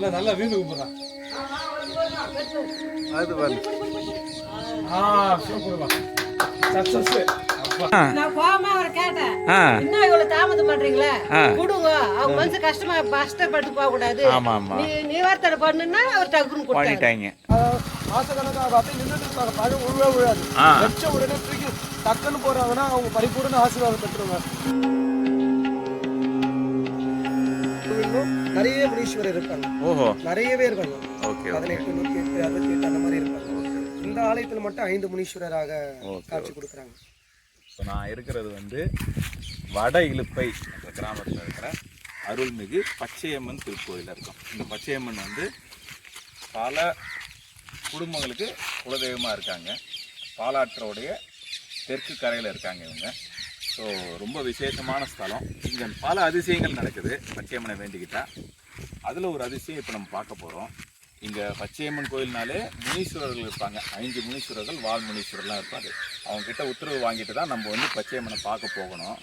இல்ல நல்லா வீடு கும்பிடுறான் அது பாரு. ஆ சூப்பர்மா சக்சஸ். நான் கோவமா அவரை கேட்டேன். இன்னும் இவ்வளவு தாமதம் பண்றீங்களே. கொடுங்க. அவங்க மனசு கஷ்டமா கஷ்டப்பட்டு போக கூடாது ஆமா ஆமா. நீ நிவார்த்தனை பண்ணுன்னா அவர் டக்குன்னு பண்ணிட்டாங்க. மாசக்கணக்காக அப்படியே நின்றுட்டு இருப்பாங்க பழம் உருவே விழாது உடனே தூக்கி டக்குன்னு போறாங்கன்னா அவங்க பரிபூர்ண ஆசீர்வாதம் பெற்றுருவாங்க. இன்னும் நிறைய முனீஸ்வரர் இருக்காங்க ஓஹோ. நிறையவே இருக்காங்க ஓகே ஓகே. பதினெட்டு நூத்தி எட்டு அறுபத்தி எட்டு அந்த மாதிரி இருக்காங்க இந்த ஆலயத்துல மட்டும் ஐந்து முனீஸ்வரராக காட்சி கொடுக்குறாங்க. இப்போ நான் இருக்கிறது வந்து வட இலுப்பை என்ற கிராமத்தில் இருக்கிற அருள்மிகு பச்சையம்மன் திருக்கோயில் இருக்கும். இந்த பச்சையம்மன் வந்து பல குடும்பங்களுக்கு குலதெய்வமாக இருக்காங்க. பாலாற்றோடைய தெற்கு கரையில் இருக்காங்க இவங்க. ஸோ ரொம்ப விசேஷமான ஸ்தலம். இங்கே பல அதிசயங்கள் நடக்குது. பச்சையம்மனை வேண்டிக்கிட்டா. அதில் ஒரு அதிசயம் இப்போ நம்ம பார்க்க போகிறோம் இங்கே பச்சையம்மன் கோயில்னாலே முனீஸ்வரர்கள் இருப்பாங்க. ஐந்து முனீஸ்வரர்கள் வால் முனீஸ்வரர்லாம் இருப்பார் அவங்கக்கிட்ட உத்தரவு வாங்கிட்டு தான் நம்ம வந்து பச்சையம்மனை பார்க்க போகணும்.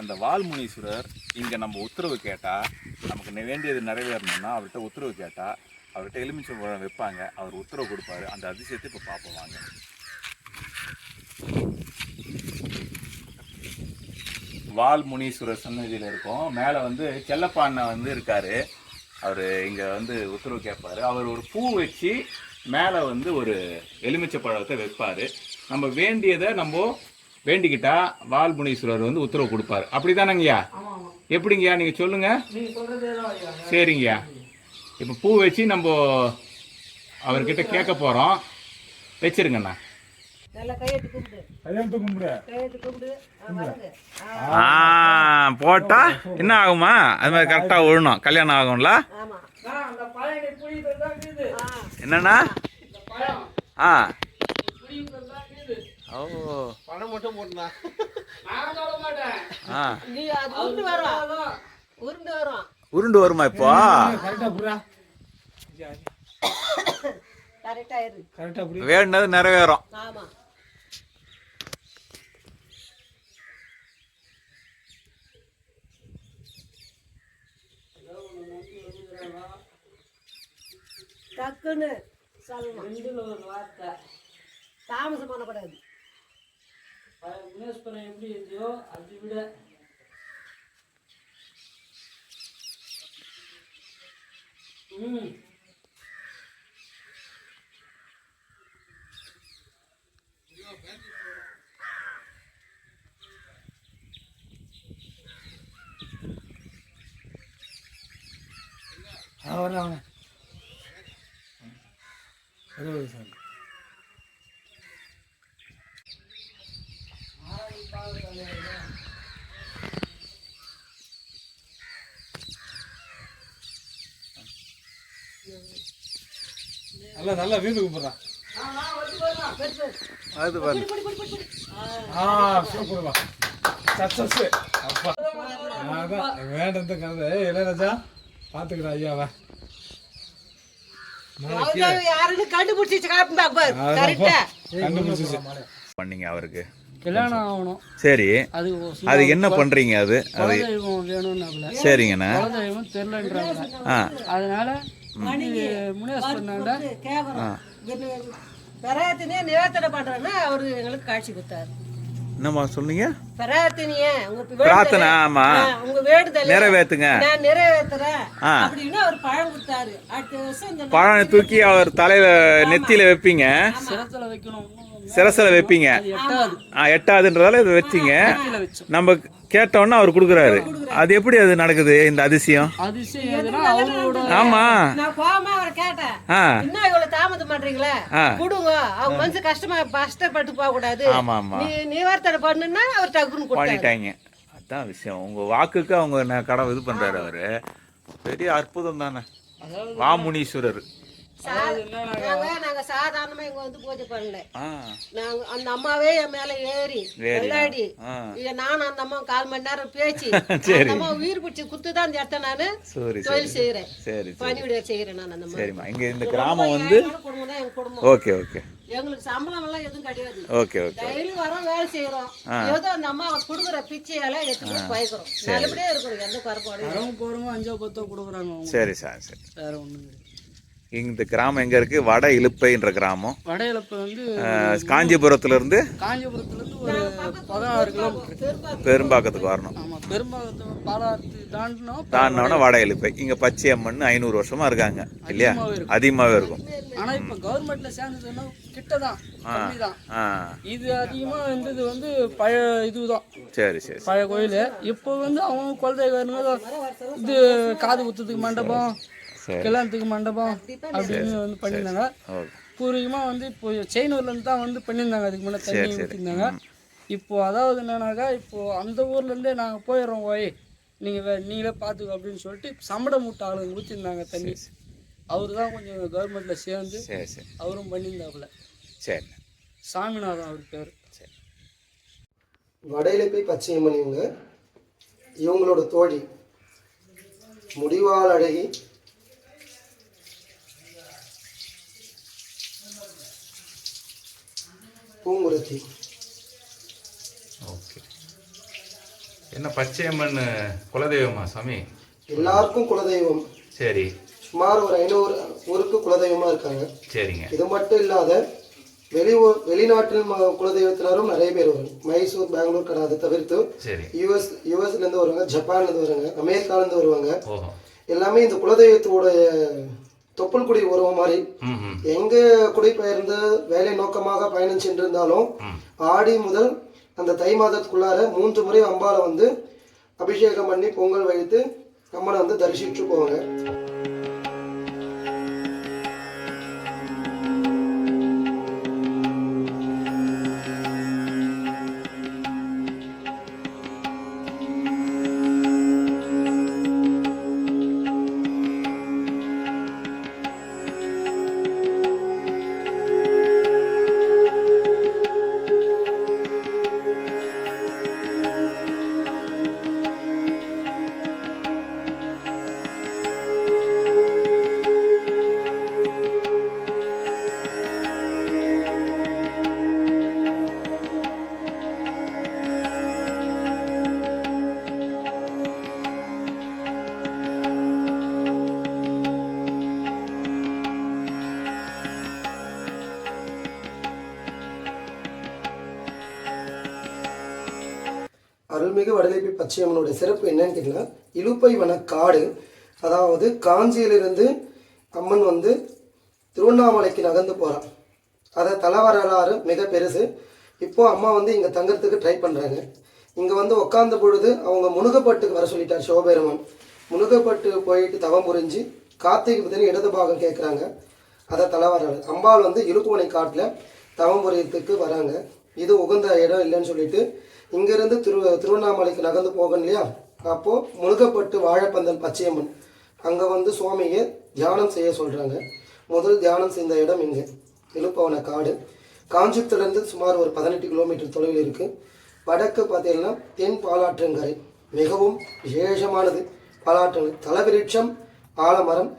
அந்த வால் முனீஸ்வரர் இங்கே நம்ம உத்தரவு கேட்டால் நமக்கு வேண்டியது நிறைவேறணும்னா அவர்கிட்ட உத்தரவு கேட்டால் அவர்கிட்ட எலுமிச்சை பழம் வைப்பாங்க. அவர் உத்தரவு கொடுப்பாரு. அந்த அதிசயத்தை இப்போ பார்ப்போம் வாங்க. வால் முனீஸ்வரர் சன்னதியில் இருக்கோம். மேலே வந்து செல்லப்பாண்ணா வந்து இருக்கார். அவர் இங்கே வந்து உத்தரவு கேட்பாரு அவர் ஒரு பூ வச்சு மேலே வந்து ஒரு எலுமிச்சை பழத்தை வைப்பார். நம்ம வேண்டியதை நம்ம வேண்டிக்கிட்டா வால்முனீஸ்வரர் வந்து உத்தரவு கொடுப்பாரு. அப்படிதானங்கய்யா? எப்படிங்கய்யா? நீங்கள் சொல்லுங்க. சரிங்கய்யா. இப்போ பூ வச்சு நம்ம அவர்கிட்ட கேட்க போகிறோம் வச்சிருங்கண்ணா. போட்டா என்ன ஆகுமா? அது மாதிரி கரெக்டாக விழணும் கல்யாணம் ஆகும்ல? ஆமா. ஆ, என்னண்ணா? ஆ. ஓ. பணம் மட்டும் போட்டுனா. ஆ. நீ அது உருண்டு வரும் இப்போ? கரெக்டா கரெக்டா கரெக்டா வேண்டினது நிறைவேறும். டக்குன்னு சொல்லணும் ரெண்டுல ஒரு வார்த்தை. தாமசம் பண்ணக்கூடாது. முனேஸ்வரன் எப்படி இருந்தியோ அதை விட ம். அவன் அவன் அறுபது சார். நல்லா நல்லா வீடு கும்பிடுறான் அது பாரு. ஆ சூப்பர்மா சக்சஸ். அப்பா. வேண்டது கலந்து இளையராஜா பார்த்துக்கிறேன் ஐயாவை. யாருன்னு கண்டுபிடிச்சி காட்டுந்தா பாரு. கரெக்டா. கண்டுபிடிச்சிச்சு. பண்ணீங்க அவருக்கு. கல்யாணம் ஆகணும். சரி. அது அது என்ன பண்றீங்க அது? அது சரிங்கண்ணா. தெரிலன்றாங்க ஆ. அதனால முனேஸ்வரனாண்ட கேக்குறோம். பெராத்தினியே நிவேத்தனை பண்றேன்னா அவரு எங்களுக்கு காட்சி கொடுத்தாரு. என்னம்மா சொன்னீங்க? வேண்டுதலை- பிரார்த்தனை ஆமா. உங்க வேண்டுதலை நிறைவேத்துங்க. நான் நிறைவேத்துறேன் ஆ. அப்படின்னு அவர் பழம் கொடுத்தாரு. அடுத்த வருஷம் இந்த பழம் தூக்கி அவர் தலையில நெத்தியில வைப்பீங்க. சிரசில வைப்பீங்க. எட்டாவதுன்றதால இதை வச்சிங்க. நம்ம கேட்டோன்னா அவர் கொடுக்குறாரு. அது எப்படி அது நடக்குது இந்த அதிசயம்? அதிசயம் எதுனா அவரோட ஆமா. தாமதம் பண்றீங்களே. கொடுங்க. அவங்க மனசு கஷ்டமா கஷ்டப்பட்டு போக கூடாது நீ நிவார்த்தனை பண்ணுன்னா அவர் டக்குன்னு பண்ணிட்டாங்க. அதான் விஷயம். உங்க வாக்குக்கு அவங்க ந- கடவுள் இது பண்றாரு அவரு. பெரிய அற்புதம் தானே. வாமுனீஸ்வரர். நாங்க நாங்க சாதாரணமா இங்க வந்து பூஜை பண்ணல. நாங்க அந்த அம்மாவே என் மேல ஏறி விளையாடி. நானும் அந்த அம்மா கால் மணி நேரம் பேச்சு சரி. அந்த அம்மா உயிர் பிடிச்சி குத்து தான் இடத்த நானு சரி சரி. தொழில் செய்யறேன் சரி சரி. பணிவிடைய செய்யறேன் நான் அந்த மாதிரி சரிம்மா. இங்க இந்த கிராமம் வந்து குடும்பம் தான் எங்க குடும்பம். Okay okay. எங்களுக்கு சம்பளம் எல்லாம் எதுவும் கிடையாது. ஓகே ஓகே டெய்லி வரோம் வேலை செய்யறோம் ஏதோ அந்த அம்மா கொடுக்குற பிச்சையால எடுத்து போய் பயக்கிறோம். நல்லபடியா இருக்கிறோம் எந்த குறைபாடும் போகிறவங்க அஞ்சோ பத்தோ கொடுக்குறாங்க சரி சார் சரி. வேற கிடையாது இந்த கிராமம் எங்க இருக்கு? வட இலுப்பைன்ற கிராமம். வட இழப்பு வந்து அஹ், காஞ்சிபுரத்துல இருந்து காஞ்சிபுரத்துலேருந்து ஒரு பதினாறு கிலோமீட்டர். பெரும்பாக்கத்துக்கு வரணும். ஆமாம் பெரும்பாக்கத்து தாண்டினோம். தாண்டினோன்னா வட இலுப்பை. இங்க பச்சையம்மன் ஐநூறு வருஷமா இருக்காங்க இல்லையா? அதிகமாவே இருக்கும். ஆனால் இப்போ கவர்மெண்ட்ல சேர்ந்ததுன்னா கிட்ட தான் இது அதிகமாக இருந்தது வந்து பழைய இதுதான். சரி சரி பழைய கோயில். இப்போ வந்து அவங்க குலதெய்வங்க இது காது குத்துறதுக்கு மண்டபம் கல்யாணத்துக்கு மண்டபம் அப்படின்னு வந்து பண்ணியிருந்தாங்க. பூர்வீகமாக வந்து இப்போ செயினூர்லேருந்து தான் வந்து பண்ணியிருந்தாங்க. அதுக்கு முன்னே தண்ணி ஊற்றிருந்தாங்க இப்போ அதாவது என்னன்னாக்கா இப்போ அந்த ஊர்லேருந்தே நாங்கள் போயிடுறோம். ஓய் நீங்கள் நீங்களே பார்த்துக்கோ அப்படின்னு சொல்லிட்டு சம்பட மூட்டை ஆளுங்க ஊற்றிருந்தாங்க தண்ணி. அவரு தான் கொஞ்சம் கவர்மெண்ட்டில் சேர்ந்து சரி சரி. அவரும் பண்ணியிருந்தாப்புல. சரி. சாமிநாதன் அவர் பேர். வடையிலப்பை பச்சையம்மன் இவங்க இவங்களோட தோழி. முடிவால் அழகி பூங்குரத்தி ஓகே. என்ன பச்சையம்மன் குலதெய்வமா சாமி? எல்லாருக்கும் குலதெய்வம். சரி. சுமார் ஒரு ஐநூறு ஊருக்கு குலதெய்வமா இருக்காங்க. சரிங்க. இது மட்டும் இல்லாத வெளியூர் வெளிநாட்டில் குலதெய்வத்தினரும் நிறைய பேர் வரும் மைசூர் பெங்களூர் கடை அதை தவிர்த்து யூஎஸ் யூஎஸ்ல இருந்து வருவாங்க ஜப்பான்ல இருந்து வருவாங்க அமெரிக்கால இருந்து வருவாங்க. எல்லாமே இந்த குலதெய்வத்தோட தொப்புள் குடி உறவு மாதிரி எங்க குடிபெயர்ந்து வேலை நோக்கமாக பயணம் சென்றிருந்தாலும். ஆடி முதல் அந்த தை மாதத்துக்குள்ளார மூன்று முறை அம்பாளை வந்து அபிஷேகம் பண்ணி பொங்கல் வைத்து அம்மனை வந்து தரிசிச்சு போவாங்க வடலைப்பை பச்சையம்மனுடைய சிறப்பு என்னன்னு கேட்டீங்கன்னா இழுப்பைவன காடு. அதாவது காஞ்சியிலிருந்து அம்மன் வந்து திருவண்ணாமலைக்கு நகர்ந்து போகிறான் அதை தலைவரலாறு மிக பெருசு. இப்போது அம்மா வந்து இங்கே தங்கறதுக்கு ட்ரை பண்ணுறாங்க இங்கே வந்து உட்காந்த பொழுது அவங்க முனுகப்பட்டுக்கு வர சொல்லிட்டார் சிவபெருமன். முனுகப்பட்டு போயிட்டு தவம் புரிஞ்சு கார்த்திகை புதன் இடது பாகம் கேட்குறாங்க அதை தலவரலாறு அம்பாள் வந்து இலுப்புவனை காட்டில் தவம் புரியத்துக்கு வராங்க. இது உகந்த இடம் இல்லைன்னு சொல்லிட்டு இங்கிருந்து திரு திருவண்ணாமலைக்கு நகர்ந்து போகணும் இல்லையா? அப்போது முழுகப்பட்டு வாழைப்பந்தல் பச்சையம்மன். அங்கே வந்து சுவாமியை தியானம் செய்ய சொல்கிறாங்க முதல் தியானம் செய்த இடம் இங்கே. இழுப்பவன காடு. காஞ்சிபுரத்துலேருந்து சுமார் ஒரு பதினெட்டு கிலோமீட்டர் தொலைவில் இருக்குது வடக்கு பார்த்தீங்கன்னா தென் பாலாற்றங்கரை. மிகவும் விசேஷமானது. பாலாற்றங்கரை தலவிருட்சம் ஆலமரம்.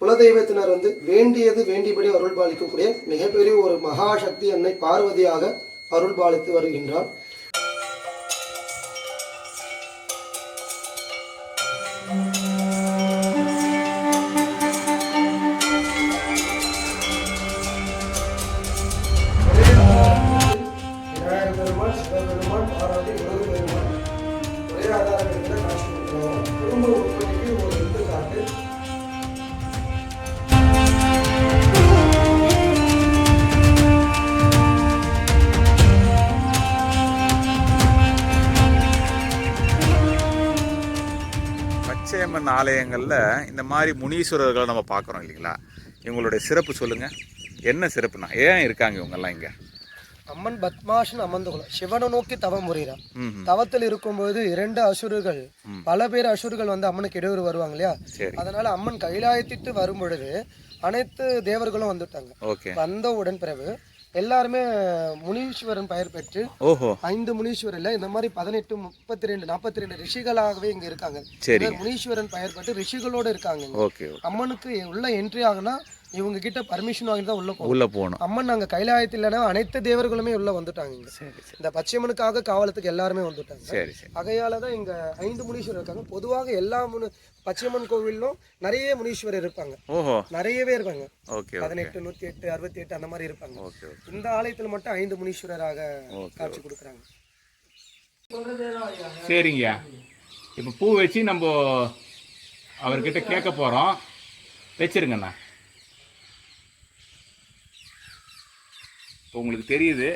குலதெய்வத்தினர் வந்து வேண்டியது வேண்டியபடி அருள் பாலிக்கக்கூடிய மிகப்பெரிய ஒரு மகாசக்தி அன்னை பார்வதியாக அருள் பாலித்து வருகின்றார். ஆலயங்கள்ல இந்த மாதிரி முனீஸ்வரர்களை நம்ம பார்க்குறோம் இல்லைங்களா? இவங்களுடைய சிறப்பு சொல்லுங்க. என்ன சிறப்புனா ஏன் இருக்காங்க இவங்கெல்லாம் இங்க? அம்மன் பத்மாஷன் அமர்ந்து கொள்ள சிவனை நோக்கி தவம் புரிகிறான் ம் ம். தவத்தில் இருக்கும்போது இரண்டு அசுரர்கள் பல பேர் அசுரர்கள் வந்து அம்மனுக்கு இடையூறு வருவாங்க இல்லையா? அதனால அம்மன் கைலாயத்திட்டு வரும் பொழுது அனைத்து தேவர்களும் வந்துட்டாங்க. வந்தவுடன் பிறகு எல்லாருமே முனீஸ்வரன் பெயர் பெற்று ஓஹோ. ஐந்து முனீஸ்வரில் இந்த மாதிரி பதினெட்டு முப்பத்தி ரெண்டு நாற்பத்தி ரெண்டு ரிஷிகளாகவே இங்க இருக்காங்க. முனீஸ்வரன் பெயர் பெற்று ரிஷிகளோடு இருக்காங்க அம்மனுக்கு உள்ள என்ட்ரி ஆகுனா இவங்க கிட்ட பர்மிஷன் வாங்கி தான் உள்ள போகணும். உள்ள போகணும். அம்மன் அங்க கைலாயத்தில் இல்லைன்னா அனைத்து தேவர்களுமே உள்ள வந்துட்டாங்க இங்க. சரி சரி. இந்த பச்சையம்மனுக்காக காவலத்துக்கு எல்லாருமே வந்துட்டாங்க. சரி சரி. ஆகையால தான் இங்க ஐந்து முனீஸ்வரர் இருக்காங்க. பொதுவாக எல்லா முனி பச்சையம்மன் கோவிலும் நிறைய முனீஸ்வரர் இருப்பாங்க. ஓஹோ. நிறையவே இருப்பாங்க. ஓகே பதினெட்டு நூத்தி எட்டு அறுபத்தி எட்டு அந்த மாதிரி இருப்பாங்க. ஓகே இந்த ஆலயத்துல மட்டும் ஐந்து முனீஸ்வரராக காட்சி கொடுக்குறாங்க. சரிங்கய்யா. இப்போ பூ வச்சு நம்ம அவர்கிட்ட கேட்க போகிறோம் வச்சிருங்கண்ணா. இப்போ உங்களுக்கு தெரியுது.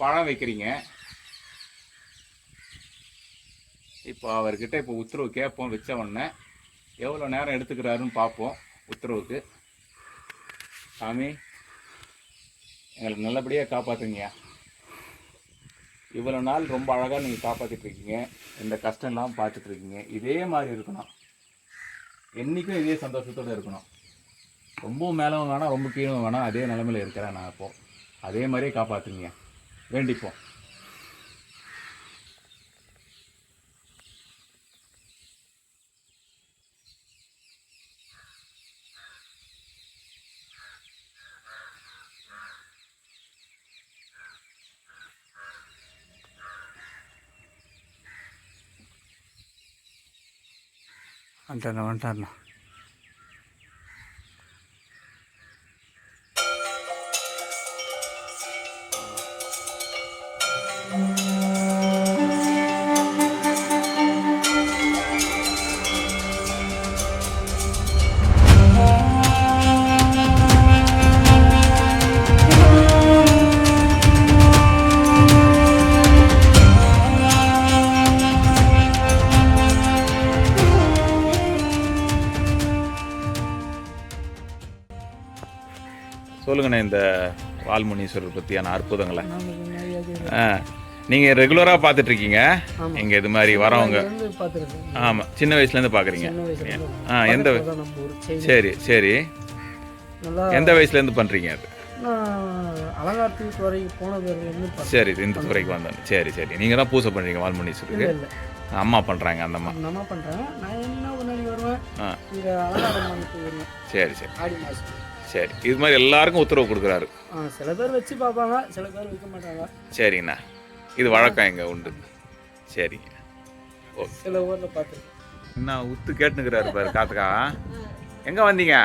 பழம் வைக்கிறீங்க. இப்போ அவர்கிட்ட இப்போ உத்தரவு கேட்போம் வச்ச உடனே. எவ்வளோ நேரம் எடுத்துக்கிறாருன்னு பார்ப்போம் உத்தரவுக்கு. சாமி எங்களுக்கு நல்லபடியாக காப்பாற்றுங்கய்யா இவ்வளோ நாள் ரொம்ப அழகாக நீங்கள் காப்பாற்றிட்டு இருக்கீங்க. இந்த கஷ்டம் இல்லாமல் பார்த்துட்டு இருக்கீங்க. இதே மாதிரி இருக்கணும். என்றைக்கும் இதே சந்தோஷத்தோடு இருக்கணும். ரொம்ப மேலவும் வேணாம் ரொம்ப கீழும் வேணாம். அதே நிலமையில இருக்கிறேன் நான் இப்போது அதே மாதிரியே காப்பாற்றுங்க வேண்டிப்போம் வந்துட்டேன் வந்துட்டேன் சொல்லுங்கண்ணே இந்த வால்முனீஸ்வரர் பற்றியான அற்புதங்களை. ஆ நீங்கள் ரெகுலராக பார்த்துட்டு இருக்கீங்க இங்கே இது மாதிரி வரவங்க. ஆமாம் சின்ன வயசுலேருந்து பார்க்குறீங்க. ஆ எந்த சரி சரி. எந்த வயசுலேருந்து பண்ணுறீங்க அது? சரி இந்த துறைக்கு வந்தேன். சரி சரி. நீங்கள் தான் பூசை பண்ணுறீங்க இல்லை அம்மா பண்ணுறாங்க அந்த அம்மா. நம்ம பண்ணுறேன் நான் என்ன வருவேன்? சரி சரி. சரி இது மாதிரி எல்லாருக்கும் உத்தரவு கொடுக்குறாரு. சில பேர் வச்சு பார்ப்பாங்க சில பேர் வைக்க மாட்டாங்க. சரிங்கண்ணா இது வழக்கம் எங்க உண்டு. சரிங்க ஓகே சில ஊரில் பார்த்துருக்கேன். என்ன உத்து கேட்டுனுக்குறாரு பாரு காத்துக்கா. எங்க வந்தீங்க?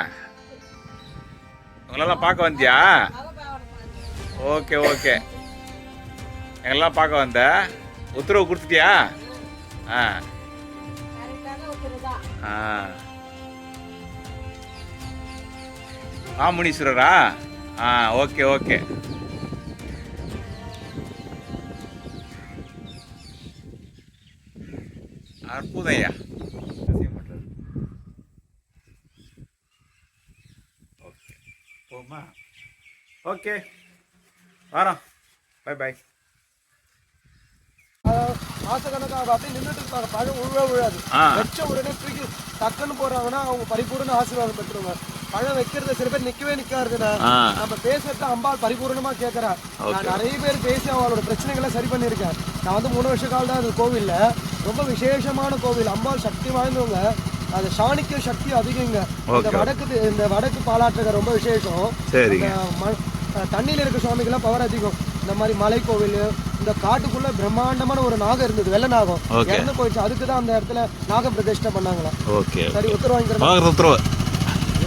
உங்களெல்லாம் பார்க்க வந்தியா? Okay okay. எங்கெல்லாம் பார்க்க வந்த? உத்தரவு கொடுத்துட்டியா? ஆ. ஆ. ஆ முனீஸ்வரரா? ஆ ஓகே ஓகே. அற்புதம் ஐயா. ஓகே. போமா ஓகே. வரோம். By by. மாசக்கணக்காக அப்படியே நின்றுட்டு இருப்பாங்க பழம் உழுவ விழாது ஆ. வச்ச உடனே தூக்கி டக்குன்னு போறாங்கன்னா அவங்க பரிபூர்ண ஆசீர்வாதம் பெற்றுருவாங்க பழம் வைக்கிறது சில பேர் நிக்கவே நிக்காதுண்ணா ஆ. நம்ம பேசுறது அம்பாள் பரிபூர்ணமா கேட்கறா நான் நிறைய பேர் பேசி அவளோட பிரச்சனைகளை சரி பண்ணியிருக்கேன். நான் வந்து மூணு வருஷ காலம் தான் அது கோவில்ல. ரொம்ப விசேஷமான கோவில். அம்பாள் சக்தி வாய்ந்தவங்க. அது சாணிக்க சக்தி அதிகங்க. இந்த வடக்கு இந்த வடக்கு பாலாற்றுக ரொம்ப விசேஷம். தண்ணியில இருக்க சுவாமிக்கெல்லாம் பவர் அதிகம். இந்த மாதிரி மலை கோவில் இந்த காட்டுக்குள்ள பிரம்மாண்டமான ஒரு நாகம் இருந்தது வெள்ள நாகம். இறந்து போயிடுச்சு. அதுக்கு தான் அந்த இடத்துல நாக பிரதிஷ்டை பண்ணாங்களா சரி உத்தரவு வாங்கிக்கிறேன். உத்தரவு.